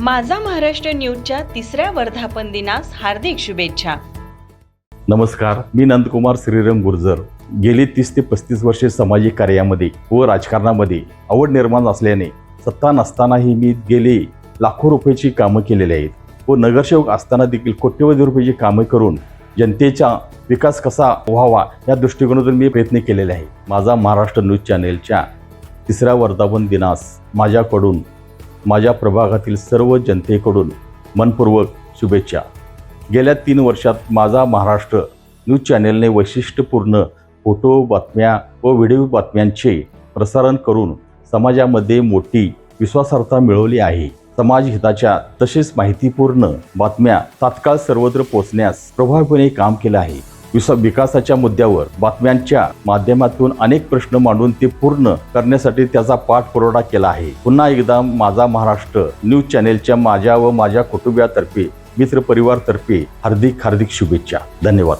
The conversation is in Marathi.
माझा महाराष्ट्र न्यूजच्या तिसऱ्या वर्धापन दिनास हार्दिक शुभेच्छा. नमस्कार मी नंदकुमार श्रीरंग गुर्जर. गेली तीस ते पस्तीस वर्षे सामाजिक कार्यामध्ये व राजकारणामध्ये आवड निर्माण असल्याने सत्ता नसतानाही मी गेले लाखो रुपयाची कामं केलेली आहेत. व नगरसेवक असताना देखील कोट्यवधी रुपयाची कामं करून जनतेचा विकास कसा व्हावा या दृष्टिकोनातून मी प्रयत्न केलेले आहे. माझा महाराष्ट्र न्यूज चॅनेलच्या तिसऱ्या वर्धापन दिनास माझ्याकडून माझ्या प्रभागातील सर्व जनतेकडून मनपूर्वक शुभेच्छा. गेल्या तीन वर्षात माझा महाराष्ट्र न्यूज चॅनेलने वैशिष्ट्यपूर्ण फोटो बातम्या व व्हिडिओ बातम्यांचे प्रसारण करून समाजामध्ये मोठी विश्वासार्हता मिळवली आहे. समाज हिताच्या तसेच माहितीपूर्ण बातम्या तात्काळ सर्वत्र पोहोचण्यास प्रभावीपणे काम केलं आहे. विस विकासाच्या मुद्द्यावर बातम्यांच्या माध्यमातून अनेक प्रश्न मांडून ते पूर्ण करण्यासाठी त्याचा पाठपुरावा केला आहे. पुन्हा एकदा माझा महाराष्ट्र न्यूज चॅनेलच्या माझ्या व माझ्या कुटुंबियातर्फे मित्र परिवारतर्फे हार्दिक हार्दिक शुभेच्छा. धन्यवाद.